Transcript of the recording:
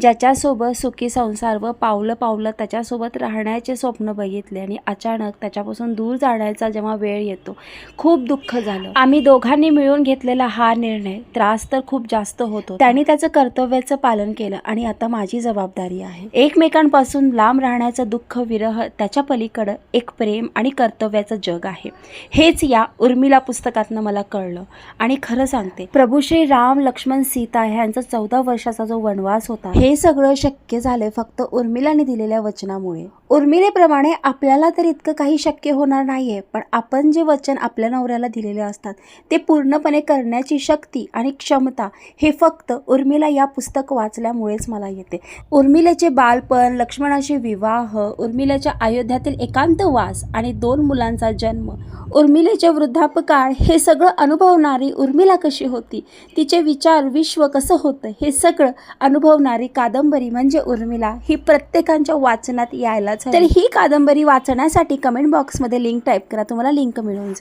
ज्याच्यासोबत सुखी संसार व पावलं पावलं त्याच्यासोबत राहण्याचे स्वप्न बघितले आणि अचानक त्याच्यापासून दूर जाण्याचा जेव्हा वेळ येतो खूप दुःख झालं. आम्ही दोघांनी मिळून घेतलेला हा निर्णय त्रास तर खूप जास्त होतो त्यांनी त्याचं कर्तव्याचं पालन केलं आणि आता माझी जबाबदारी आहे. एकमेकांपासून लांब राहण्याचं दुःख विरह त्याच्या पलीकडं एक प्रेम आणि कर्तव्याचं जग आहे. हेच या उर्मिला पुस्तकातनं मला कळलं आणि खरं सांगते. प्रभू श्री राम लक्ष्मण सीता ह्यांचा चौदा वर्षाचा जो वनवास होता हे सगळं शक्य झालंय फक्त उर्मिलाने दिलेल्या वचनामुळे. उर्मिलेप्रमाणे आपल्याला तर इतकं काही शक्य होणार नाही आहे पण आपण जे वचन आपल्या नवऱ्याला दिलेले असतात ते पूर्णपणे करण्याची शक्ती आणि क्षमता हे फक्त उर्मिला या पुस्तक वाचल्यामुळेच मला येते. उर्मिलेचे बालपण लक्ष्मणाचे विवाह उर्मिलेच्या अयोध्यातील एकांतवास आणि दोन मुलांचा जन्म उर्मिलेचे वृद्धापकाळ हे सगळं अनुभवणारी उर्मिला कशी होती तिचे विचार विश्व कसं होतं हे सगळं अनुभवणारी कादंबरी म्हणजे उर्मिला ही प्रत्येकांच्या वाचनात यायला तर ही कादंबरी वाचण्यासाठी कमेंट बॉक्समध्ये लिंक टाईप करा. तुम्हाला लिंक मिळून